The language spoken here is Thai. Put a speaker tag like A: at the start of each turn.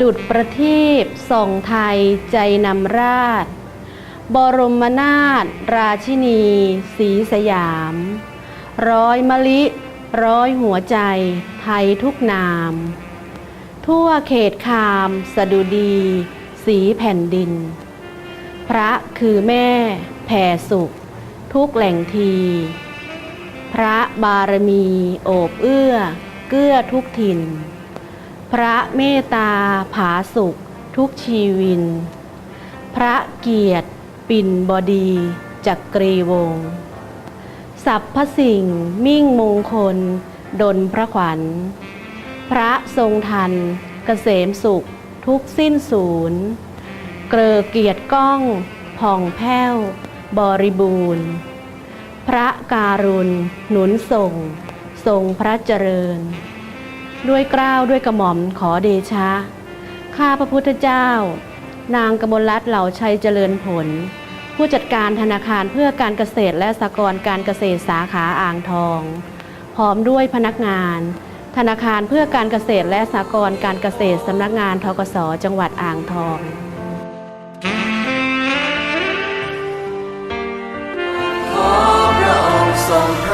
A: ดุดประทีปส่องไทยใจนำราช บรมนาถราชินีสีสยาม ร้อยมะลิ ร้อยหัวใจไทยทุกนาม ทั่วเขตคามสดุดี สีแผ่นดิน พระคือแม่แผ่สุข ทุกแหล่งที พระบารมีโอบเอื้อ เกื้อทุกถิ่น พระเมตตาผาสุข ทุกชีวิน พระเกียรติ ปิ่นบดีจักกรีวงศ์สัพพสิ่งมิ่งมงคล ดลพระขวัญ พระทรงทันเกษมสุข ทุกสิ้นศูนย์ เกลอเกียรติก้อง ผ่องแผ้ว บริบูรณ์ พระการุณ หนุนส่ง ทรงพระเจริญ ด้วยกล้าวด้วยกระหม่อมขอเดชะ ข้าพระพุทธเจ้า นางกบลรัตเหล่าชัยเจริญผล ผู้จัดการธนาคารเพื่อการเกษตรและสหกรณ์การเกษตรสาขาอ่างทอง พร้อมด้วยพนักงาน ธนาคารเพื่อการเกษตรและสหกรณ์การเกษตรสำนักงานทกศจังหวัดอ่างทองทรงพ